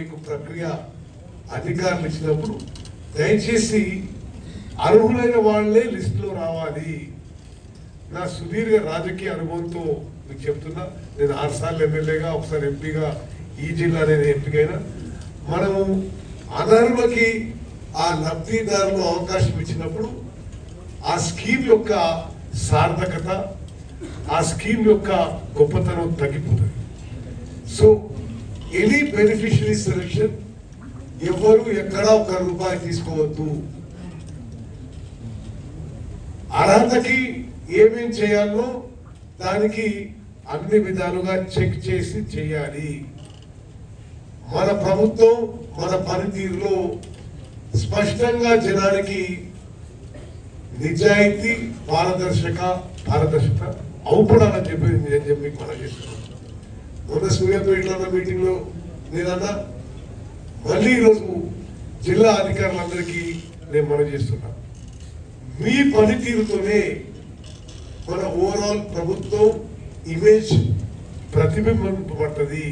మీకు ప్రక్రియ అధికారులు ఇచ్చినప్పుడు దయచేసి అర్హులైన వాళ్ళే లిస్టులో రావాలి. నా సుదీర్ఘ రాజకీయ అనుభవంతో మీకు చెప్తున్నా. నేను ఆరు సార్లు ఎమ్మెల్యేగా ఒకసారి ఎంపీగా ఈ జిల్లా నేను ఎంపికైనా. మనము అనర్హులకి ఆ లబ్ధిదారులు అవకాశం ఇచ్చినప్పుడు ఆ స్కీమ్ యొక్క సార్థకత ఆ స్కీమ్ యొక్క గొప్పతనం తగ్గిపోతుంది. సో ఎనీ బెనిఫిషరీ సెలక్షన్ ఎవరు ఎక్కడ ఒక రూపాయి తీసుకోవద్దు. అర్హతకి ఏమేం చేయాలో దానికి అన్ని విధాలుగా చెక్ చేసి చేయాలి. మన ప్రభుత్వం మన పనితీరులో స్పష్టంగా జనానికి నిజాయితీ పారదర్శక పారదర్శక అవుపడాలని చెప్పి నేను చెప్పి మనం చేస్తున్నాను. మొన్న సూర్యాపేటలో ఉన్న మీటింగ్లో నేనన్నా మళ్ళీ ఈరోజు జిల్లా అధికారులందరికీ నేను మనం చేస్తున్నా. మీ పనితీరుతోనే మన ఓవరాల్ ప్రభుత్వం ఇమేజ్ ప్రతిబింబింపబడ్డది.